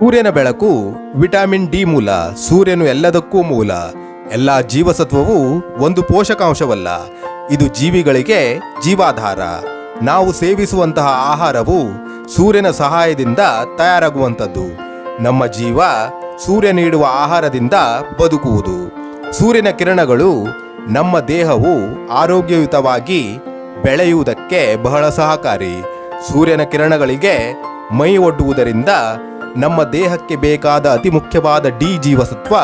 ಸೂರ್ಯನ ಬೆಳಕು, vitamin D ಮೂಲ, ಸೂರ್ಯನು ಎಲ್ಲದಕ್ಕೂ ಮೂಲ. ಎಲ್ಲ ಜೀವಸತ್ವವು ಒಂದು ಪೋಷಕಾಂಶವಲ್ಲ. ಇದು ಜೀವಿಗಳಿಗೆ ಜೀವಾಧಾರ. ನಾವು ಸೇವಿಸುವಂತಹ ಆಹಾರವು ಸೂರ್ಯನ ಸಹಾಯದಿಂದ ತಯಾರಾಗುವಂಥದ್ದು. ನಮ್ಮ ಜೀವ ಸೂರ್ಯ ನೀಡುವ ಆಹಾರದಿಂದ ಬದುಕುವುದು. ಸೂರ್ಯನ ಕಿರಣಗಳು ನಮ್ಮ ದೇಹವು ಆರೋಗ್ಯಯುತವಾಗಿ ಬೆಳೆಯುವುದಕ್ಕೆ ಬಹಳ ಸಹಕಾರಿ. ಸೂರ್ಯನ ಕಿರಣಗಳಿಗೆ ಮೈ ಒಡ್ಡುವುದರಿಂದ ನಮ್ಮ ದೇಹಕ್ಕೆ ಬೇಕಾದ ಅತಿ ಮುಖ್ಯವಾದ ಡಿ ಜೀವಸತ್ವ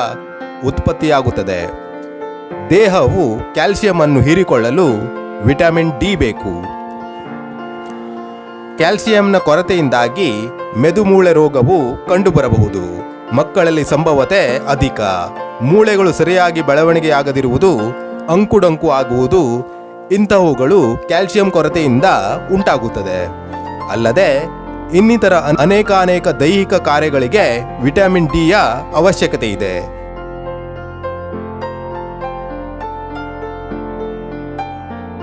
ಉತ್ಪತ್ತಿಯಾಗುತ್ತದೆ. ದೇಹವು ಕ್ಯಾಲ್ಸಿಯಂ ಅನ್ನು ಹೀರಿಕೊಳ್ಳಲು ವಿಟಮಿನ್ ಡಿ ಬೇಕು. ಕ್ಯಾಲ್ಸಿಯಂನ ಕೊರತೆಯಿಂದಾಗಿ ಮೆದುಮೂಳೆ ರೋಗವು ಕಂಡುಬರಬಹುದು. ಮಕ್ಕಳಲ್ಲಿ ಸಂಭವತೆ ಅಧಿಕ. ಮೂಳೆಗಳು ಸರಿಯಾಗಿ ಬೆಳವಣಿಗೆಯಾಗದಿರುವುದು ಅಂಕುಡಂಕು ಆಗುವುದು. ಇಂತಹವುಗಳು ಕ್ಯಾಲ್ಸಿಯಂ ಕೊರತೆಯಿಂದ ಉಂಟಾಗುತ್ತದೆ. ಅಲ್ಲದೆ ಇನ್ನಿತರ ಅನೇಕ ಅನೇಕ ದೈಹಿಕ ಕಾರ್ಯಗಳಿಗೆ ವಿಟಮಿನ್ ಡಿಯ ಅವಶ್ಯಕತೆ ಇದೆ.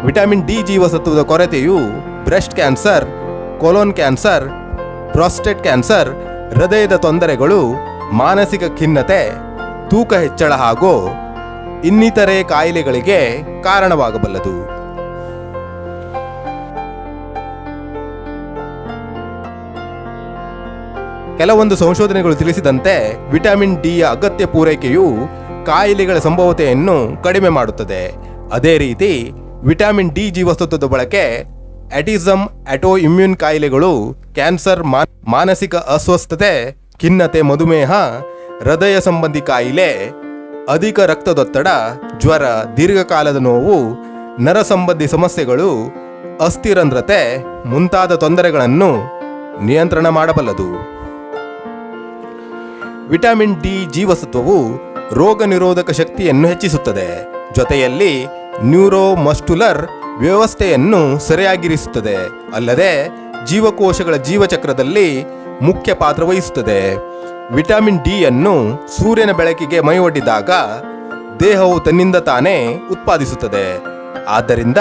ವಿಟಮಿನ್ ಡಿ ಜೀವಸತ್ವದ ಕೊರತೆಯು breast cancer, colon cancer, prostate cancer, ಹೃದಯದ ತೊಂದರೆಗಳು, ಮಾನಸಿಕ ಖಿನ್ನತೆ, ತೂಕ ಹೆಚ್ಚಳ ಹಾಗೂ ಇನ್ನಿತರೆ ಕಾಯಿಲೆಗಳಿಗೆ ಕಾರಣವಾಗಬಲ್ಲದು. ಕೆಲವೊಂದು ಸಂಶೋಧನೆಗಳು ತಿಳಿಸಿದಂತೆ ವಿಟಮಿನ್ ಡಿಯ ಅಗತ್ಯ ಪೂರೈಕೆಯು ಕಾಯಿಲೆಗಳ ಸಂಭವತೆಯನ್ನು ಕಡಿಮೆ ಮಾಡುತ್ತದೆ. ಅದೇ ರೀತಿ, ವಿಟಮಿನ್ ಡಿ ಜೀವಸತ್ವದ ಬಳಕೆ ಅಟಿಸಮ್ ಅಟೋ ಇಮ್ಯೂನ್ ಕಾಯಿಲೆಗಳು, ಕ್ಯಾನ್ಸರ್ ಮಾನಸಿಕ ಅಸ್ವಸ್ಥತೆ, ಖಿನ್ನತೆ, ಮಧುಮೇಹ, ಹೃದಯ ಸಂಬಂಧಿ ಕಾಯಿಲೆ, ಅಧಿಕ ರಕ್ತದೊತ್ತಡ, ಜ್ವರ, ದೀರ್ಘಕಾಲದ ನೋವು, ನರ ಸಂಬಂಧಿ ಸಮಸ್ಯೆಗಳು, ಅಸ್ಥಿರಂಧ್ರತೆ ಮುಂತಾದ ತೊಂದರೆಗಳನ್ನು ನಿಯಂತ್ರಣ ಮಾಡಬಲ್ಲದು. ವಿಟಮಿನ್ ಡಿ ಜೀವಸತ್ವವು ರೋಗ ನಿರೋಧಕ ಶಕ್ತಿಯನ್ನು ಹೆಚ್ಚಿಸುತ್ತದೆ. ಜೊತೆಯಲ್ಲಿ ನ್ಯೂರೋಮಸ್ಟುಲರ್ ವ್ಯವಸ್ಥೆಯನ್ನು ಸರಿಯಾಗಿರಿಸುತ್ತದೆ. ಅಲ್ಲದೆ ಜೀವಕೋಶಗಳ ಜೀವಚಕ್ರದಲ್ಲಿ ಮುಖ್ಯ ಪಾತ್ರ ವಹಿಸುತ್ತದೆ. ವಿಟಮಿನ್ ಡಿ ಅನ್ನು ಸೂರ್ಯನ ಬೆಳಕಿಗೆ ಮೈಯೊಡ್ಡಿದಾಗ ದೇಹವು ತನ್ನಿಂದ ತಾನೇ ಉತ್ಪಾದಿಸುತ್ತದೆ. ಆದ್ದರಿಂದ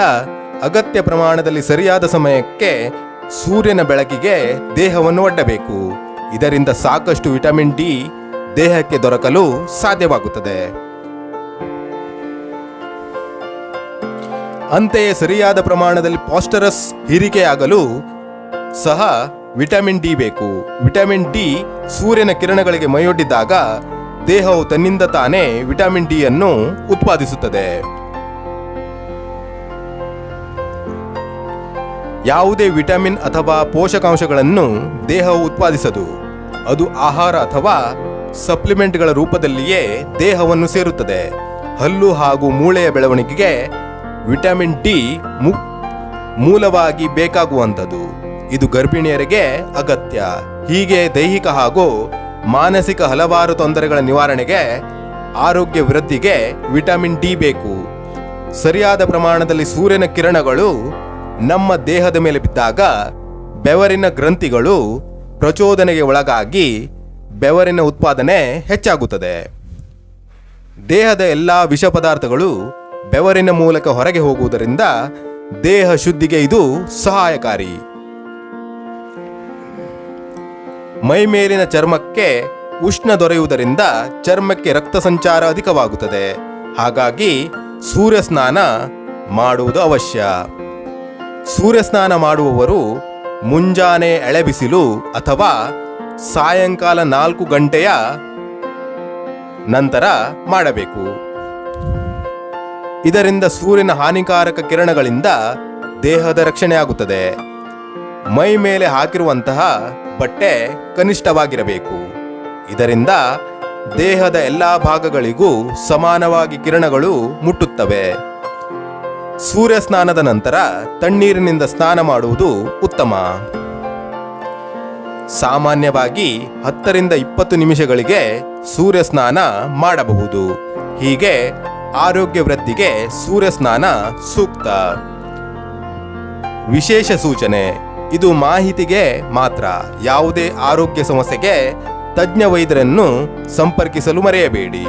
ಅಗತ್ಯ ಪ್ರಮಾಣದಲ್ಲಿ ಸರಿಯಾದ ಸಮಯಕ್ಕೆ ಸೂರ್ಯನ ಬೆಳಕಿಗೆ ದೇಹವನ್ನು ಒಡ್ಡಬೇಕು. ಇದರಿಂದ ಸಾಕಷ್ಟು ವಿಟಮಿನ್ ಡಿ ದೇಹಕ್ಕೆ ದೊರಕಲು ಸಾಧ್ಯವಾಗುತ್ತದೆ. ಅಂತೆಯೇ ಸರಿಯಾದ ಪ್ರಮಾಣದಲ್ಲಿ ಪಾಸ್ಟರಸ್ ಹೀರಿಕೆಯಾಗಲು ಸಹ ವಿಟಮಿನ್ ಡಿ ಬೇಕು. ವಿಟಮಿನ್ ಡಿ ಸೂರ್ಯನ ಕಿರಣಗಳಿಗೆ ಮೈಯೊಡ್ಡಿದಾಗ ದೇಹವು ತನ್ನಿಂದ ತಾನೇ ವಿಟಮಿನ್ ಡಿ ಅನ್ನು ಉತ್ಪಾದಿಸುತ್ತದೆ. ಯಾವುದೇ ವಿಟಮಿನ್ ಅಥವಾ ಪೋಷಕಾಂಶಗಳನ್ನು ದೇಹವು ಉತ್ಪಾದಿಸದು. ಅದು ಆಹಾರ ಅಥವಾ ಸಪ್ಲಿಮೆಂಟ್ಗಳ ರೂಪದಲ್ಲಿಯೇ ದೇಹವನ್ನು ಸೇರುತ್ತದೆ. ಹಲ್ಲು ಹಾಗೂ ಮೂಳೆಯ ಬೆಳವಣಿಗೆಗೆ ವಿಟಮಿನ್ ಡಿ ಮೂಲವಾಗಿ ಬೇಕಾಗುವಂಥದ್ದು. ಇದು ಗರ್ಭಿಣಿಯರಿಗೆ ಅಗತ್ಯ. ಹೀಗೆ ದೈಹಿಕ ಹಾಗೂ ಮಾನಸಿಕ ಹಲವಾರು ತೊಂದರೆಗಳ ನಿವಾರಣೆಗೆ ಆರೋಗ್ಯ ವೃದ್ಧಿಗೆ ವಿಟಮಿನ್ ಡಿ ಬೇಕು. ಸರಿಯಾದ ಪ್ರಮಾಣದಲ್ಲಿ ಸೂರ್ಯನ ಕಿರಣಗಳು ನಮ್ಮ ದೇಹದ ಮೇಲೆ ಬಿದ್ದಾಗ ಬೆವರಿನ ಗ್ರಂಥಿಗಳು ಪ್ರಚೋದನೆಗೆ ಒಳಗಾಗಿ ಬೆವರಿನ ಉತ್ಪಾದನೆ ಹೆಚ್ಚಾಗುತ್ತದೆ. ದೇಹದ ಎಲ್ಲ ವಿಷ ಪದಾರ್ಥಗಳು ಬೆವರಿನ ಮೂಲಕ ಹೊರಗೆ ಹೋಗುವುದರಿಂದ ದೇಹ ಶುದ್ಧಿಗೆ ಇದು ಸಹಾಯಕಾರಿ. ಮೈಮೇಲಿನ ಚರ್ಮಕ್ಕೆ ಉಷ್ಣ ದೊರೆಯುವುದರಿಂದ ಚರ್ಮಕ್ಕೆ ರಕ್ತ ಸಂಚಾರ ಅಧಿಕವಾಗುತ್ತದೆ. ಹಾಗಾಗಿ ಸೂರ್ಯ ಸ್ನಾನ ಮಾಡುವುದು ಅವಶ್ಯ. ಸೂರ್ಯ ಸ್ನಾನ ಮಾಡುವವರು ಮುಂಜಾನೆ ಎಳೆಬಿಸಿಲು ಅಥವಾ ಸಾಯಂಕಾಲ ನಾಲ್ಕು ಗಂಟೆಯ ನಂತರ ಮಾಡಬೇಕು. ಇದರಿಂದ ಸೂರ್ಯನ ಹಾನಿಕಾರಕ ಕಿರಣಗಳಿಂದ ದೇಹದ ರಕ್ಷಣೆ ಆಗುತ್ತದೆ ಮೈ ಮೇಲೆ ಹಾಕಿರುವಂತಹ ಬಟ್ಟೆ ಕನಿಷ್ಠವಾಗಿರಬೇಕು. ಇದರಿಂದ ದೇಹದ ಎಲ್ಲಾ ಭಾಗಗಳಿಗೂ ಸಮಾನವಾಗಿ ಕಿರಣಗಳು ಮುಟ್ಟುತ್ತವೆ. ಸೂರ್ಯ ಸ್ನಾನದ ನಂತರ ತಣ್ಣೀರಿನಿಂದ ಸ್ನಾನ ಮಾಡುವುದು ಉತ್ತಮ. ಸಾಮಾನ್ಯವಾಗಿ ಹತ್ತರಿಂದ ಇಪ್ಪತ್ತು ನಿಮಿಷಗಳಿಗೆ ಸೂರ್ಯ ಸ್ನಾನ ಮಾಡಬಹುದು. ಹೀಗೆ ಆರೋಗ್ಯ ವೃದ್ಧಿಗೆ ಸೂರ್ಯ ಸ್ನಾನ ಸೂಕ್ತ. ವಿಶೇಷ ಸೂಚನೆ, ಇದು ಮಾಹಿತಿಗೆ ಮಾತ್ರ. ಯಾವುದೇ ಆರೋಗ್ಯ ಸಮಸ್ಯೆಗೆ ತಜ್ಞ ವೈದ್ಯರನ್ನು ಸಂಪರ್ಕಿಸಲು ಮರೆಯಬೇಡಿ.